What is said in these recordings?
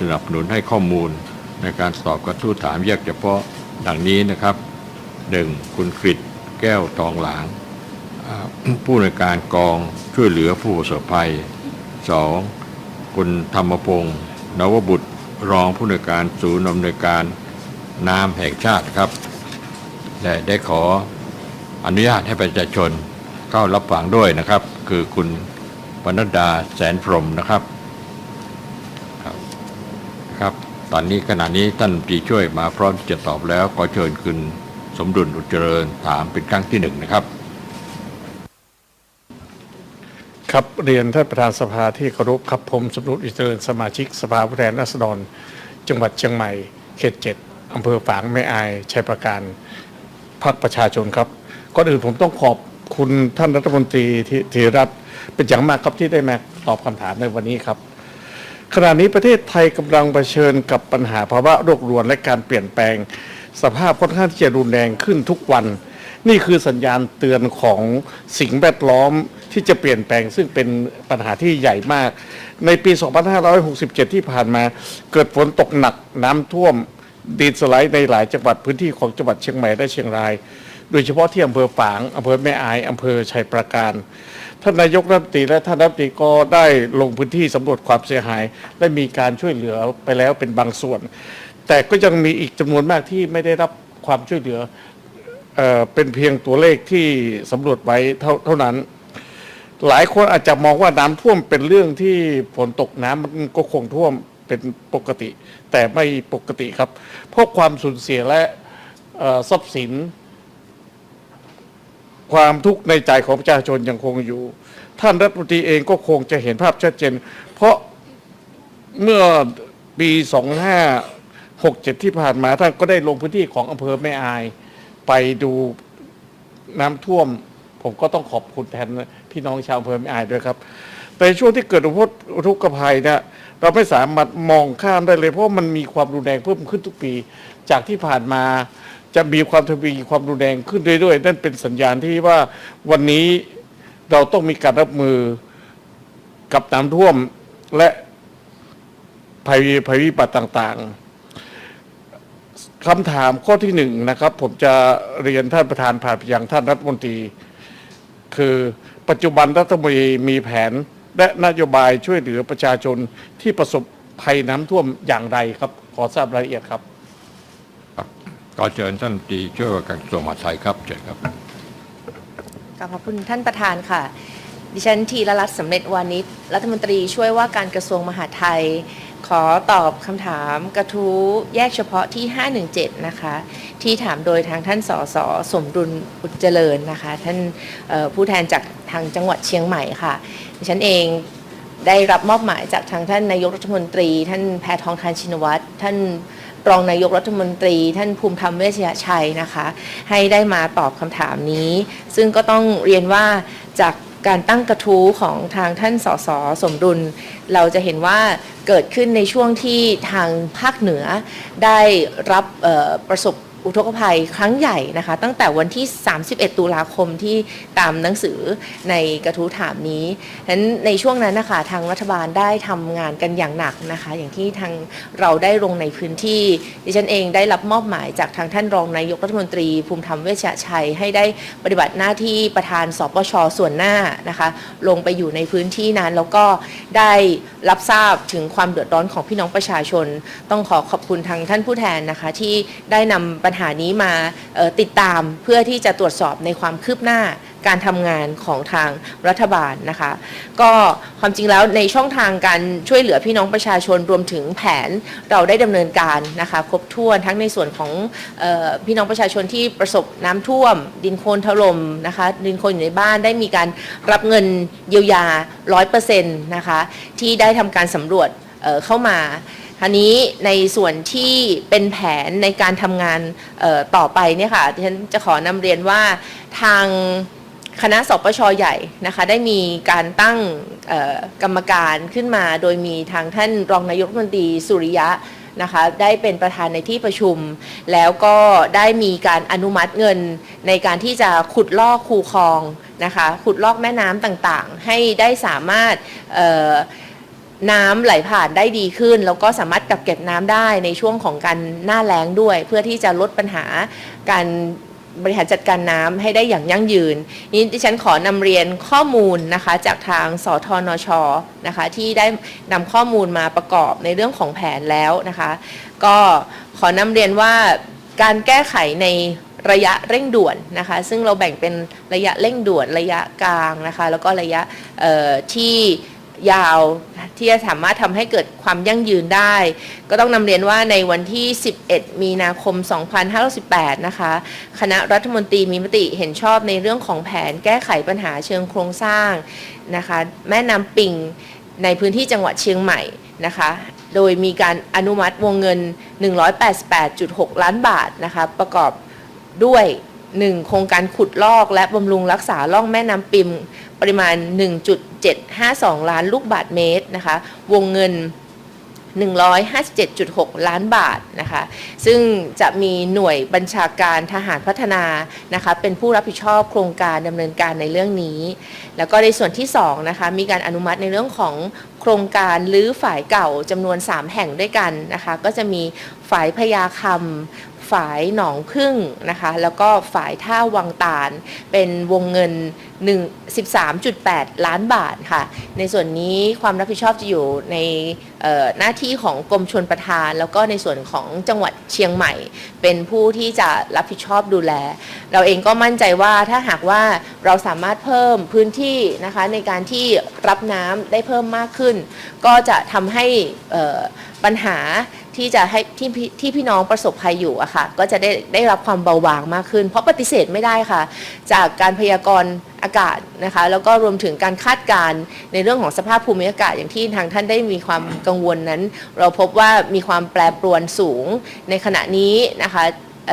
สนับสนุนให้ข้อมูลในการสอบกระทู้ถามแยกเฉพาะดังนี้นะครับ 1. คุณกฤษแก้วทองหลาง ผู้ในการกองช่วยเหลือผู้ประสบภัย 2. คุณธรรมพงศ์นวบุตรรองผู้ในการศูนย์อำนวยการน้ำแห่งชาติครับและได้ขออนุญาตให้ประชาชนเข้ารับฟังด้วยนะครับ คือคุณปนัดดาแสนพรหมนะครับ ครับ ตอนนี้ขณะนี้ท่านรัฐมนตรีช่วยมาพร้อมที่จะตอบแล้ว ขอเชิญคุณสมดุลอุจเจริญถามเป็นครั้งที่หนึ่งนะครับ ครับเรียนท่านประธานสภาที่เคารพครับผมสมรุษอิเจริญสมาชิกสภาผู้แทนราษฎร จังหวัดเชียงใหม่เขตเจ็ดอำเภอฝางแม่อายชัยประการพรรคประชาชนครับก่อนอื่นผมต้องขอบคุณท่านรัฐมนตรีที่ธีรัตน์เป็นอย่างมากครับที่ได้มาตอบคำถามในวันนี้ครับ ขณะนี้ประเทศไทยกำลังเผชิญกับปัญหาภาวะโรครวนและการเปลี่ยนแปลง สภาพค่อนข้างที่จะรุนแรงขึ้นทุกวัน นี่คือสัญญาณเตือนของสิ่งแวดล้อมที่จะเปลี่ยนแปลงซึ่งเป็นปัญหาที่ใหญ่มาก ในปี 2567 ที่ผ่านมาเกิดฝนตกหนักน้ำท่วม ดินสไลด์ในหลายจังหวัดพื้นที่ของจังหวัดเชียงใหม่และเชียงราย โดยเฉพาะที่อำเภอฝางอำเภอแม่อายอำเภอชัยปราการ ท่านนายกรัฐมนตรีและท่านรัฐมนตรีก็ได้ลงพื้นที่สำรวจความเสียหาย และมีการช่วยเหลือไปแล้วเป็นบางส่วน แต่ก็ยังมีอีกจำนวนมากที่ไม่ได้รับความช่วยเหลือเออเป็นเพียงตัวเลขที่สำรวจไว้เท่าเท่านั้น หลายคนอาจจะมองว่าน้ำท่วมเป็นเรื่องที่ฝนตกน้ำมันก็คงท่วมเป็นปกติ แต่ไม่ปกติครับเพราะความสูญเสียและเอ่อทรัพย์สิน ความทุกข์ในใจของประชาชนยังคงอยู่ ท่านรัฐมนตรีเองก็คงจะเห็นภาพชัดเจน เพราะเมื่อปี 2567 ที่ผ่านมาท่านก็ได้ลงพื้นที่ของอำเภอแม่อาย ไปดูน้ำท่วม ผมก็ต้องขอบคุณแทนพี่น้องชาวอำเภอแม่อายด้วยครับ แต่ช่วงที่เกิดอุทกภัยเนี่ยเราไม่สามารถมองข้ามได้เลย เพราะมันมีความรุนแรงเพิ่มขึ้นทุกปี จากที่ผ่านมา จะมีความทวีความรุนแรงขึ้นเรื่อยๆนั่นเป็นสัญญาณที่ว่าวันนี้เราต้องมีการรับมือกับน้ำท่วมและภัยภัยพิบัติต่างๆคำถามข้อที่หนึ่งนะครับ ผมจะเรียนท่านประธานผ่านไปยังท่านรัฐมนตรี คือปัจจุบันรัฐมนตรีมีแผนและนโยบายช่วยเหลือประชาชนที่ประสบภัยน้ำท่วมอย่างไรครับ ขอทราบรายละเอียดครับ ขอเชิญท่านตีช่วยว่าการกระทรวงมหาดไทยครับเชิญครับขอบพระคุณท่านประธานค่ะ ดิฉันทีละรัตน์สำเร็จวานิชรัฐมนตรีช่วยว่าการกระทรวงมหาดไทย ขอตอบคำถามกระทู้แยกเฉพาะที่ 517 นะคะ ที่ถามโดยทางท่านสสสมดุลอุจเจริญนะคะ ท่านเอ่อผู้แทนจากทางจังหวัดเชียงใหม่ค่ะ ดิฉันเองได้รับมอบหมายจากทางท่านนายกรัฐมนตรี ท่านแพทองทานชินวัตรท่าน รองนายกรัฐมนตรี ท่านภูมิธรรมเวชยชัยนะคะ ให้ได้มาตอบคำถามนี้ ซึ่งก็ต้องเรียนว่าจากการตั้งกระทู้ของทางท่านสสสมดุล เราจะเห็นว่าเกิดขึ้นในช่วงที่ทางภาคเหนือได้รับประสบ อุทกภัยครั้งใหญ่นะคะ ตั้งแต่วันที่ 31 ตุลาคมที่ตามหนังสือในกระทู้ถามนี้ฉะนั้นในช่วงนั้นนะคะทางรัฐบาลได้ทำงานกันอย่างหนักนะคะ อย่างที่ทางเราได้ลงในพื้นที่ ดิฉันเองได้รับมอบหมายจากทางท่านรองนายกรัฐมนตรี ภูมิธรรมเวชชัย ให้ได้ปฏิบัติหน้าที่ประธานสปชส่วนหน้านะคะ ลงไปอยู่ในพื้นที่นั้น แล้วก็ได้รับทราบถึงความเดือดร้อนของพี่น้องประชาชน ต้องขอขอบคุณทางท่านผู้แทนนะคะที่ได้นำปัญหานี้มาติดตามเพื่อที่จะตรวจสอบในความคืบหน้าการทำงานของทางรัฐบาลนะคะ ก็ความจริงแล้วในช่องทางการช่วยเหลือพี่น้องประชาชนรวมถึงแผนเราได้ดำเนินการนะคะครบถ้วนทั้งในส่วนของออพี่น้องประชาชนที่ประสบน้ำท่วม ดินโคลนถล่มนะคะ ดินโคลนอยู่ในบ้านได้มีการรับเงินเยียวยา 100%นะคะที่ได้ทำการสำรวจเเข้ามา ทีนี้ในส่วนที่เป็นแผนในการทำงานต่อไปเนี่ยค่ะฉันจะขอนำเรียนว่าทางคณะสปชใหญ่นะคะได้มีการตั้งกรรมการขึ้นมา โดยมีทางท่านรองนายกรัฐมนตรีสุริยะนะคะได้เป็นประธานในที่ประชุม แล้วก็ได้มีการอนุมัติเงินในการที่จะขุดลอกคูคลองนะคะขุดลอกแม่น้ำต่างๆ ให้ได้สามารถ น้ำไหลผ่านได้ดีขึ้น แล้วก็สามารถกักเก็บน้ำได้ในช่วงของการหน้าแล้งด้วย เพื่อที่จะลดปัญหาการบริหารจัดการน้ำให้ได้อย่างยั่งยืน นี้ดิฉันขอนำเรียนข้อมูลนะคะจากทางสทนชนะคะที่ได้นำข้อมูลมาประกอบในเรื่องของแผนแล้วนะคะ ก็ขอนำเรียนว่าการแก้ไขในระยะเร่งด่วนนะคะ ซึ่งเราแบ่งเป็นระยะเร่งด่วนระยะกลางนะคะ แล้วก็ระยะที่ ยาวที่จะสามารถทำให้เกิดความยั่งยืนได้ ก็ต้องนำเรียนว่าในวันที่ 11 มีนาคม 2518 นะคะ คณะรัฐมนตรีมีมติเห็นชอบในเรื่องของแผนแก้ไขปัญหาเชิงโครงสร้างนะคะ แม่น้ำปิงในพื้นที่จังหวัดเชียงใหม่นะคะ โดยมีการอนุมัติวงเงิน 188.6 ล้านบาทนะคะ ประกอบด้วย 1. โครงการขุดลอกและบำรุงรักษาล่องแม่น้ำปิมปริมาณ 1.752 ล้านลูกบาทเมตรนะคะ วงเงิน 157.6 ล้านบาทนะคะ ซึ่งจะมีหน่วยบัญชาการทหารพัฒนานะคะ เป็นผู้รับผิดชอบโครงการดำเนินการในเรื่องนี้ แล้วก็ในส่วนที่2นะคะ มีการอนุมัติในเรื่องของโครงการลื้อฝ่ายเก่าจำนวน 3 แห่งด้วยกันนะคะ ก็จะมีฝ่ายพญาคำ ฝายหนองพึ่งนะคะ แล้วก็ฝายท่าวังตาล เป็นวงเงิน 1 13.8 ล้านบาทค่ะ ในส่วนนี้ความรับผิดชอบจะอยู่ในหน้าที่ของกรมชนประทาน แล้วก็ในส่วนของจังหวัดเชียงใหม่ เป็นผู้ที่จะรับผิดชอบดูแล เราเองก็มั่นใจว่าถ้าหากว่าเราสามารถเพิ่มพื้นที่นะคะในการที่รับน้ำได้เพิ่มมากขึ้น ก็จะทำให้ปัญหา ที่จะให้ที่พี่ที่พี่น้องประสบภัยอยู่อะค่ะก็จะได้ได้รับความเบาบางมากขึ้น เพราะปฏิเสธไม่ได้ค่ะ จากการพยากรณ์อากาศนะคะแล้วก็รวมถึงการคาดการณ์ในเรื่องของสภาพภูมิอากาศอย่างที่ทางท่านได้มีความกังวลนั้น เราพบว่ามีความแปรปรวนสูงในขณะนี้นะคะ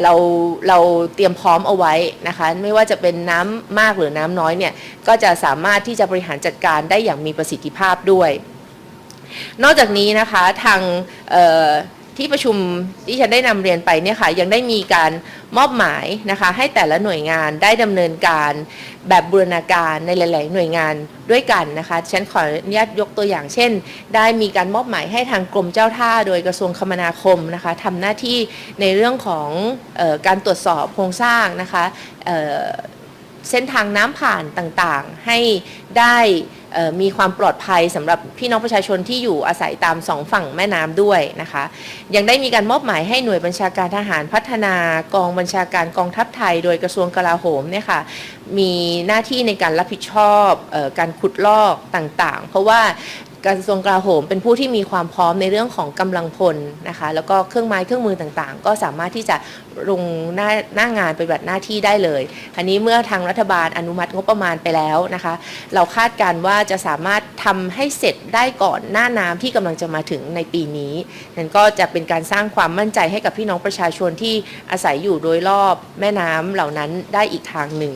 เราเราเตรียมพร้อมเอาไว้นะคะไม่ว่าจะเป็นน้ำมากหรือน้ำน้อยเนี่ยก็จะสามารถที่จะบริหารจัดการได้อย่างมีประสิทธิภาพด้วย นอกจากนี้นะคะทางที่ประชุมที่ฉันได้นำเรียนไปเนี่ยค่ะยังได้มีการมอบหมายนะคะให้แต่ละหน่วยงานได้ดำเนินการแบบบูรณาการในหลาย ๆ หน่วยงานด้วยกันนะคะฉันขออนุญาตยกตัวอย่างเช่น ได้มีการมอบหมายให้ทางกรมเจ้าท่า โดยกระทรวงคมนาคมนะคะทำหน้าที่ในเรื่องของออการตรวจสอบโครงสร้างนะคะเเส้นทางน้ำผ่านต่าง ๆ ให้ได้ มีความปลอดภัยสำหรับพี่น้องประชาชนที่อยู่อาศัยตามสองฝั่งแม่น้ำด้วยนะคะ ยังได้มีการมอบหมายให้หน่วยบัญชาการทหารพัฒนากองบัญชาการกองทัพไทย โดยกระทรวงกลาโหมเนี่ยค่ะมีหน้าที่ในการรับผิดชอบออการขุดลอกต่างๆ เพราะว่า กระทรวงกลาโหม เป็นผู้ที่มีความพร้อมในเรื่องของกำลังพลนะคะ แล้วก็เครื่องไม้เครื่องมือต่างๆ ก็สามารถที่จะลงหน้าหน้างานปฏิบัติหน้าที่ได้เลย อันนี้เมื่อทางรัฐบาลอนุมัติงบประมาณไปแล้วนะคะ เราคาดการณ์ว่าจะสามารถทำให้เสร็จได้ก่อนหน้าน้ำที่กำลังจะมาถึงในปีนี้นั่นก็จะเป็นการสร้างความมั่นใจให้กับพี่น้องประชาชนที่อาศัยอยู่โดยรอบแม่น้ำเหล่านั้นได้อีกทางหนึ่ง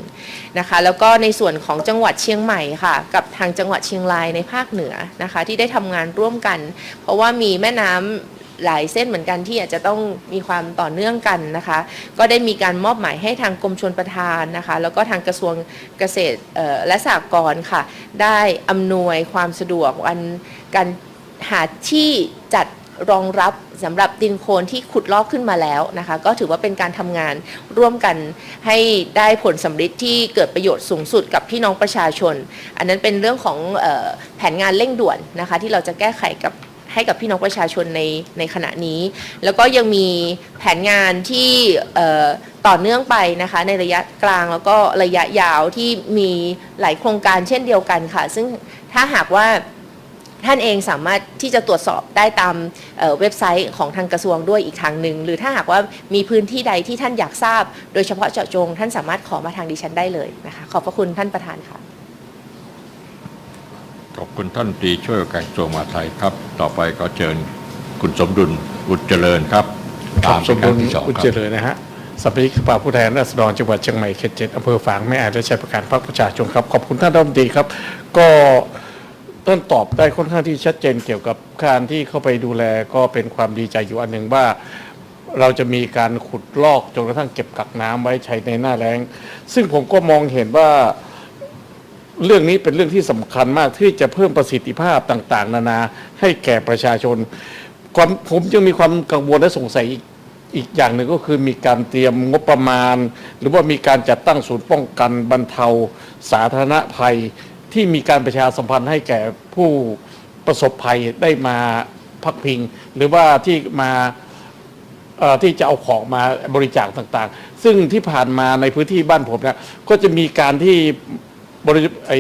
นะคะ แล้วก็ในส่วนของจังหวัดเชียงใหม่ค่ะ กับทางจังหวัดเชียงรายในภาคเหนือนะคะที่ได้ทำงานร่วมกัน เพราะว่ามีแม่น้ำหลายเส้นเหมือนกันที่อาจจะต้องมีความต่อเนื่องกันนะคะ ก็ได้มีการมอบหมายให้ทางกรมชลประทานนะคะ แล้วก็ทางกระทรวงเกษตรและสหกรณ์ค่ะ ได้อำนวยความสะดวกวันการหาที่จัด รองรับสำหรับดินโคลนที่ขุดลอกขึ้นมาแล้วนะคะ ก็ถือว่าเป็นการทำงานร่วมกันให้ได้ผลสำฤทธิ์ที่เกิดประโยชน์สูงสุดกับพี่น้องประชาชน อันนั้นเป็นเรื่องของออแผนงานเร่งด่วนนะคะ ที่เราจะแก้ไขกับให้กับพี่น้องประชาชนในในขณะนี้ แล้วก็ยังมีแผนงานที่ต่อเนื่องไปนะคะในระยะกลางแล้วก็ระยะยาวที่มีหลายโครงการเช่นเดียวกันค่ะ ซึ่งถ้าหากว่า ท่านเองสามารถที่จะตรวจสอบได้ตามเอ่อเว็บไซต์ของทางกระทรวงด้วยอีกทางหนึ่งหรือถ้าหากว่ามีพื้นที่ใดที่ท่านอยากทราบ โดยเฉพาะเจาะจง ท่านสามารถขอมาทางดิฉันได้เลยนะคะขอบพระคุณท่านประธานค่ะขอบคุณท่านตรีช่วยว่าการกระทรวงมหาดไทยครับ ต่อไปก็เชิญคุณสมดุลบุตรเจริญครับครับตามสเป็นมบูรณ์ครั้งที่สองอุจคเจรับริญนะฮะสมาชิกสภาผู้แทนราษฎรจังหวัดเชียงใหม่เขตเจ็ดอำเภอฝางแม่อายและชัยประการพรรคประชาชนครับขอบคุณท่านรัฐมนตรีครับ ก็ ต้นตอบได้ค่อนข้างที่ชัดเจนเกี่ยวกับการที่เข้าไปดูแลก็เป็นความดีใจอยู่อันหนึ่งว่า เราจะมีการขุดลอกจนกระทั่งเก็บกักน้ำไว้ใช้ในหน้าแล้ง ซึ่งผมก็มองเห็นว่าเรื่องนี้เป็นเรื่องที่สำคัญมากที่จะเพิ่มประสิทธิภาพต่าง ๆ นานาให้แก่ประชาชนความผมยังมีความกังวลและสงสัยอีกอีกอย่างหนึ่งก็คือมีการเตรียมงบประมาณ หรือว่ามีการจัดตั้งศูนย์ป้องกันบรรเทาสาธารณภัย ที่มีการประชาสัมพันธ์ให้แก่ผู้ประสบภัยได้มาพักพิง หรือว่าที่มาที่จะเอาของมาบริจาคต่างๆ ซึ่งที่ผ่านมาในพื้นที่บ้านผมเนี่ยก็จะมีการที่บริไอ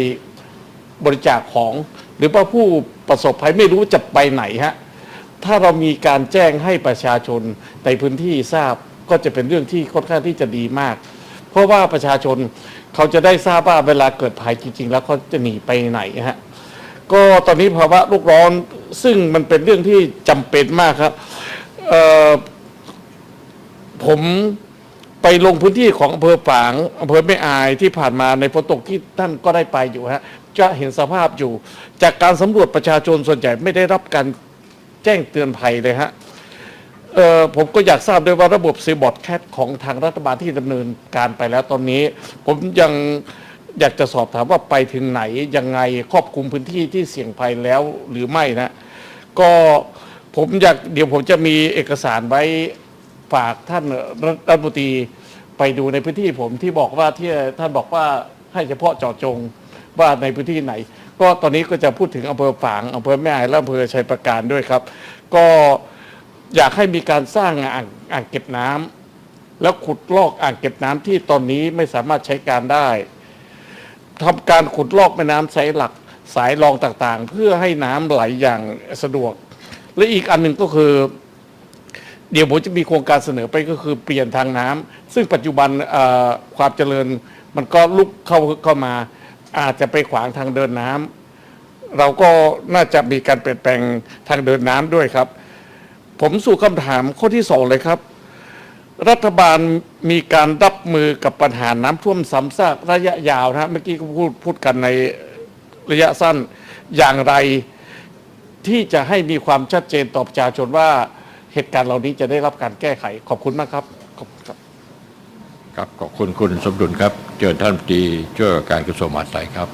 บริจาคของ หรือว่าผู้ประสบภัยไม่รู้จะไปไหนฮะถ้าเรามีการแจ้งให้ประชาชนในพื้นที่ทราบก็จะเป็นเรื่องที่ค่อนข้างที่จะดีมาก เพราะว่าประชาชนเขาจะได้ทราบว่าเวลาเกิดภัยจริง ๆ แล้วเขาจะหนีไปไหนฮะก็ตอนนี้ภาวะโลกร้อนซึ่งมันเป็นเรื่องที่จำเป็นมากครับเอ่อผมไปลงพื้นที่ของอำเภอฝางอำเภอแม่อายที่ผ่านมาในฝนตกที่ท่านก็ได้ไปอยู่ฮะจะเห็นสภาพอยู่ จากการสำรวจประชาชนส่วนใหญ่ไม่ได้รับการแจ้งเตือนภัยเลยฮะ เอ่อผมก็อยากทราบด้วยว่าระบบซีบอร์ดแคทของทางรัฐบาลที่ดำเนินการไปแล้วตอนนี้ ผมยังอยากจะสอบถามว่าไปถึงไหนยังไงครอบคลุมพื้นที่ที่เสี่ยงภัยแล้วหรือไม่นะ ก็ผมอยากเดี๋ยวผมจะมีเอกสารไว้ฝากท่านรัฐมนตรีไปดูในพื้นที่ผมที่บอกว่าที่ท่านบอกว่าให้เฉพาะเจาะจงว่าในพื้นที่ไหน ก็ตอนนี้ก็จะพูดถึงอำเภอฝางอำเภอแม่อายและอำเภอชัยประการด้วยครับ ก็ อยากให้มีการสร้างอ่างอ่างเก็บน้ำแล้วขุดลอกอ่างเก็บน้ำที่ตอนนี้ไม่สามารถใช้การได้ทำการขุดลอกแม่น้ำสายหลักสายรองต่างๆ เพื่อให้น้ำไหลอย่างสะดวก และอีกอันหนึ่งก็คือ เดี๋ยวผมจะมีโครงการเสนอไปก็คือเปลี่ยนทางน้ำซึ่งปัจจุบันความเจริญมันก็ลุกเข้าเข้ามา อาจจะไปขวางทางเดินน้ำเราก็น่าจะมีการเปลี่ยนแปลงทางเดินน้ำด้วยครับ ผมสู่คำถามข้อที่สองเลยครับ รัฐบาลมีการรับมือกับปัญหาน้ำท่วมซ้ำซากระยะยาวนะเมื่อกี้ก็พูดพูดกันในระยะสั้นอย่างไรที่จะให้มีความชัดเจนต่อประชาชนว่าเหตุการณ์เหล่านี้จะได้รับการแก้ไขขอบคุณมากครับขอบคุณครับครับขอบคุณคุณสมดุลครับเชิญท่านตีช่วยว่าการกระทรวงมหาดไทยครับ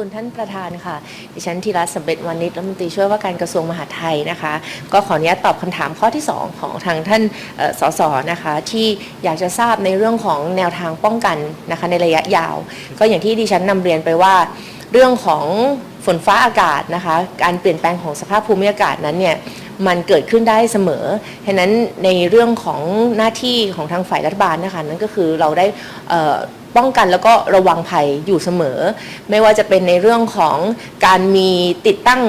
คุณท่านประธานค่ะ ดิฉันธีรัตน์สำเร็จวานิชรัฐมนตรีช่วยว่าการกระทรวงมหาดไทยนะคะ ก็ขออนุญาตตอบคำถามข้อที่ 2 ของทางท่านสสนะคะ ที่อยากจะทราบในเรื่องของแนวทางป้องกันนะคะในระยะยาว ก็อย่างที่ดิฉันนำเรียนไปว่า เรื่องของฝนฟ้าอากาศนะคะ การเปลี่ยนแปลงของสภาพภูมิอากาศนั้นเนี่ย มันเกิดขึ้นได้เสมอฉะนั้นในเรื่องของหน้าที่ของทางฝ่ายรัฐบาลนะคะนั่นก็คือเราได้ป้องกันแล้วก็ระวังภัยอยู่เสมอ ไม่ว่าจะเป็นในเรื่องของการมีติดตั้ง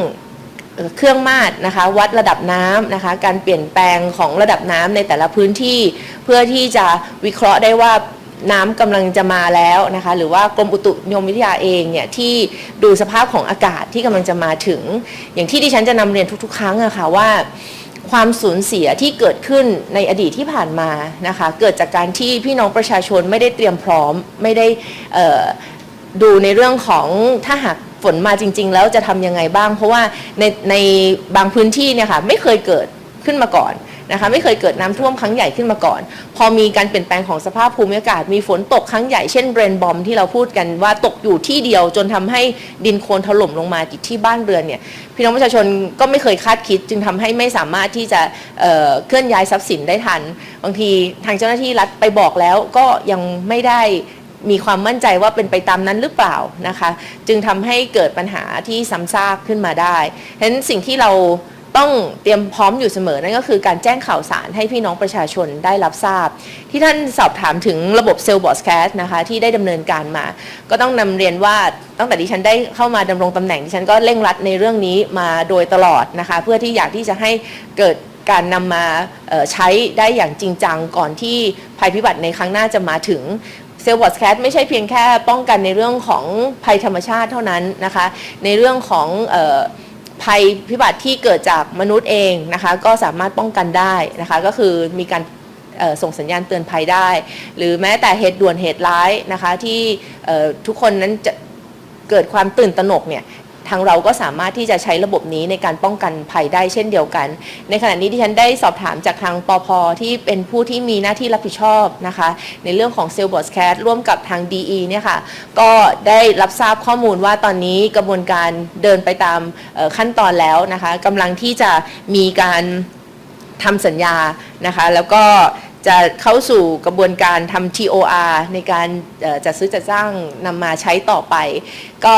เครื่องมาดนะคะวัดระดับน้ำนะคะ การเปลี่ยนแปลงของระดับน้ำในแต่ละพื้นที่ เพื่อที่จะวิเคราะห์ได้ว่า น้ำกำลังจะมาแล้วนะคะ หรือว่ากรมอุตุนิยมวิทยาเองเนี่ยที่ดูสภาพของอากาศที่กำลังจะมาถึง อย่างที่ดิฉันจะนำเรียนทุก ๆ ครั้งอะค่ะว่าความสูญเสียที่เกิดขึ้นในอดีตที่ผ่านมานะคะ เกิดจากการที่พี่น้องประชาชนไม่ได้เตรียมพร้อม ไม่ได้ดูในเรื่องของถ้าหากฝนมาจริง ๆ แล้วจะทำยังไงบ้าง เพราะว่าในในบางพื้นที่เนี่ยค่ะไม่เคยเกิดขึ้นมาก่อน นะคะไม่เคยเกิดน้ำท่วมครั้งใหญ่ขึ้นมาก่อน พอมีการเปลี่ยนแปลงของสภาพภูมิอากาศมีฝนตกครั้งใหญ่เช่นเบรนบอมที่เราพูดกันว่าตกอยู่ที่เดียวจนทำให้ดินโคลนถล่มลงมาที่บ้านเรือนเนี่ยพี่น้องประชาชนก็ไม่เคยคาดคิด จึงทำให้ไม่สามารถที่จะเเคลื่อนย้ายทรัพย์สินได้ทัน บางทีทางเจ้าหน้าที่รัฐไปบอกแล้วก็ยังไม่ได้มีความมั่นใจว่าเป็นไปตามนั้นหรือเปล่านะคะ จึงทำให้เกิดปัญหาที่ซ้ำซากขึ้นมาได้ฉะนั้นสิ่งที่เรา ต้องเตรียมพร้อมอยู่เสมอนั่นก็คือการแจ้งข่าวสารให้พี่น้องประชาชนได้รับทราบ ที่ท่านสอบถามถึงระบบเซลล์บอสแคสนะคะที่ได้ดำเนินการมา ก็ต้องนำเรียนว่าตั้งแต่ดิฉันได้เข้ามาดำรงตำแหน่งดิฉันก็เร่งรัดในเรื่องนี้มาโดยตลอดนะคะเพื่อที่อยากที่จะให้เกิดการนำมาใช้ได้อย่างจริงจังก่อนที่ภัยพิบัติในครั้งหน้าจะมาถึงเซลล์บอสแคทไม่ใช่เพียงแค่ป้องกันในเรื่องของภัยธรรมชาติเท่านั้นนะคะ ในเรื่องของออ ภัยพิบัติที่เกิดจากมนุษย์เองนะคะก็สามารถป้องกันได้นะคะก็คือมีการส่งสัญญาณเตือนภัยได้ หรือแม้แต่เหตุด่วนเหตุร้ายนะคะที่ทุกคนนั้นจะเกิดความตื่นตระหนกเนี่ย ทางเราก็สามารถที่จะใช้ระบบนี้ในการป้องกันภัยได้เช่นเดียวกัน ในขณะนี้ที่ฉันได้สอบถามจากทางปพที่เป็นผู้ที่มีหน้าที่รับผิดชอบนะคะ ในเรื่องของเซลล์บอสแคสร่วมกับทาง DE เนี่ยค่ะก็ได้รับทราบข้อมูลว่าตอนนี้กระบวนการเดินไปตามขั้นตอนแล้วนะคะกำลังที่จะมีการทำสัญญานะคะแล้วก็จะเข้าสู่กระบวนการทำ TOR ในการจัดซื้อจัดจ้างนำมาใช้ต่อไป ก็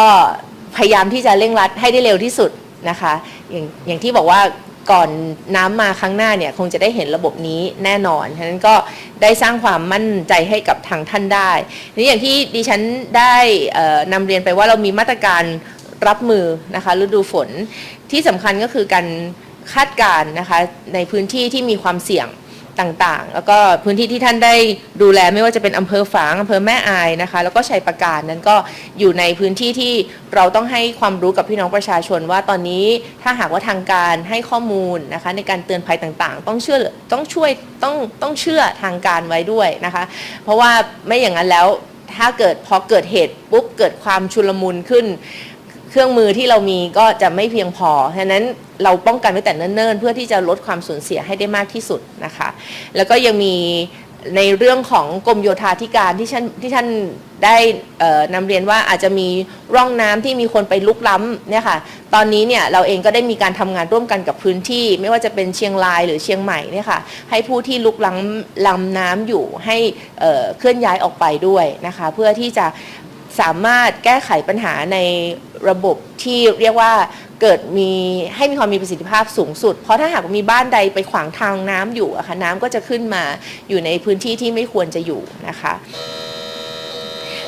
พยายามที่จะเร่งรัดให้ได้เร็วที่สุดนะคะอย่างอย่างที่บอกว่าก่อนน้ำมาครั้งหน้าเนี่ยคงจะได้เห็นระบบนี้แน่นอน ฉะนั้นก็ได้สร้างความมั่นใจให้กับทางท่านได้นี่อย่างที่ดิฉันได้นำเรียนไปว่าเรามีมาตรการรับมือนะคะฤดูฝนที่สำคัญก็คือการคาดการณ์นะคะในพื้นที่ที่มีความเสี่ยง ต่างๆ แล้วก็พื้นที่ที่ท่านได้ดูแลไม่ว่าจะเป็นอำเภอฝางอำเภอแม่อายนะคะ แล้วก็ชัยประการนั้นก็อยู่ในพื้นที่ที่เราต้องให้ความรู้กับพี่น้องประชาชนว่าตอนนี้ถ้าหากว่าทางการให้ข้อมูลนะคะในการเตือนภัยต่างๆ ต้องเชื่อต้องช่วยต้องต้องเชื่อทางการไว้ด้วยนะคะ เพราะว่าไม่อย่างนั้นแล้วถ้าเกิดพอเกิดเหตุปุ๊บเกิดความชุลมุนขึ้น เครื่องมือที่เรามีก็จะไม่เพียงพอ ฉะนั้นเราป้องกันไว้แต่เนิ่นๆ เพื่อที่จะลดความสูญเสียให้ได้มากที่สุดนะคะ แล้วก็ยังมีในเรื่องของกรมโยธาธิการที่ท่านที่ท่านได้นำเรียนว่าอาจจะมีร่องน้ำที่มีคนไปลุกล้ำเนี่ยค่ะ ตอนนี้เนี่ยเราเองก็ได้มีการทำงานร่วมกันกับพื้นที่ ไม่ว่าจะเป็นเชียงรายหรือเชียงใหม่เนี่ยค่ะ ให้ผู้ที่ลุกล้ำลำน้ำอยู่ให้เเคลื่อนย้ายออกไปด้วยนะคะ เพื่อที่จะ สามารถแก้ไขปัญหาในระบบที่เรียกว่าเกิดมีให้มีความมีประสิทธิภาพสูงสุด เพราะถ้าหากมีบ้านใดไปขวางทางน้ำอยู่อะค่ะน้ำก็จะขึ้นมาอยู่ในพื้นที่ที่ไม่ควรจะอยู่นะคะ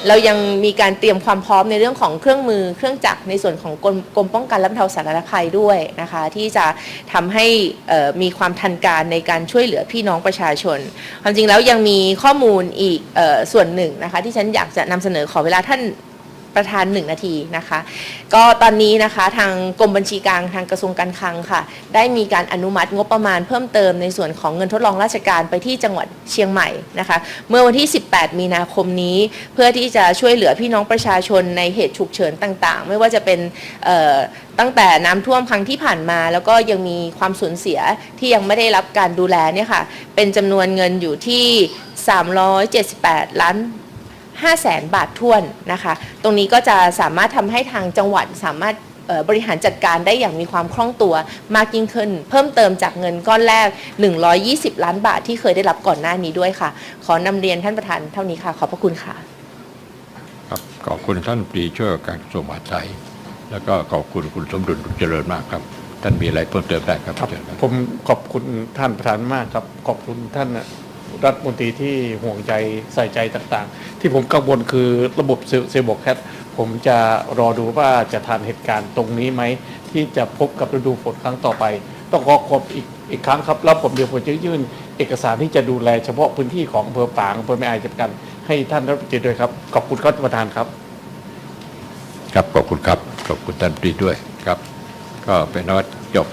เรายังมีการเตรียมความพร้อมในเรื่องของเครื่องมือเครื่องจักรในส่วนของกรมกรมป้องกันและบรรเทาสาธารณภัยด้วยนะคะ ที่จะทำให้มีความทันการในการช่วยเหลือพี่น้องประชาชน ความจริงแล้วยังมีข้อมูลอีกออส่วนหนึ่งนะคะ ที่ฉันอยากจะนำเสนอขอเวลาท่าน ประธานหนึ่งนาทีนะคะ ก็ตอนนี้นะคะทางกรมบัญชีกลางทางกระทรวงการคลังค่ะ ได้มีการอนุมัติงบประมาณเพิ่มเติมในส่วนของเงินทดลองราชการไปที่จังหวัดเชียงใหม่นะคะ เมื่อวันที่ 18 มีนาคมนี้ เพื่อที่จะช่วยเหลือพี่น้องประชาชนในเหตุฉุกเฉินต่างๆ ไม่ว่าจะเป็นตั้งแต่น้ำท่วมครั้งที่ผ่านมา แล้วก็ยังมีความสูญเสียที่ยังไม่ได้รับการดูแลเนี่ยค่ะเป็นจำนวนเงินอยู่ที่ 378 ล้าน 5แสนบาทท้วนนะคะ ตรงนี้ก็จะสามารถทำให้ทางจังหวัดสามารถเอ่อบริหารจัดการได้อย่างมีความคล่องตัวมากยิ่งขึ้น เพิ่มเติมจากเงินก้อนแรก 120 ล้านบาทที่เคยได้รับก่อนหน้านี้ด้วยค่ะ ขอนำเรียนท่านประธานเท่านี้ค่ะ ขอบพระคุณค่ะ ครับขอบคุณท่านปรีช่วยว่าการกระทรวงมหาดไทย แล้วก็ขอบคุณคุณสมดุลเจริญมากครับ ท่านมีอะไรเพิ่มเติมได้ครับครับเชิญครับ ผมขอบคุณท่านประธานมากครับ ขอบคุณท่าน รัฐมนตรีที่ห่วงใจใส่ใจต่างๆ ที่ผมกังวลคือระบบเซลบอกแคทผมจะรอดูว่าจะทันเหตุการณ์ตรงนี้ไหม ที่จะพบกับฤดูฝนครั้งต่อไป ต้องขอขอบอีกอีกครั้งครับ แล้วผมเดี๋ยวผมจะยื่นเอกสารที่จะดูแลเฉพาะพื้นที่ของอำเภอฝางอำเภอแม่อายจัดการให้ท่านรัฐมนตรีด้วยครับ ขอบคุณครับท่านประธานครับ ครับขอบคุณครับขอบคุณท่านปรีด้วยครับ ก็เป็นว่าจบ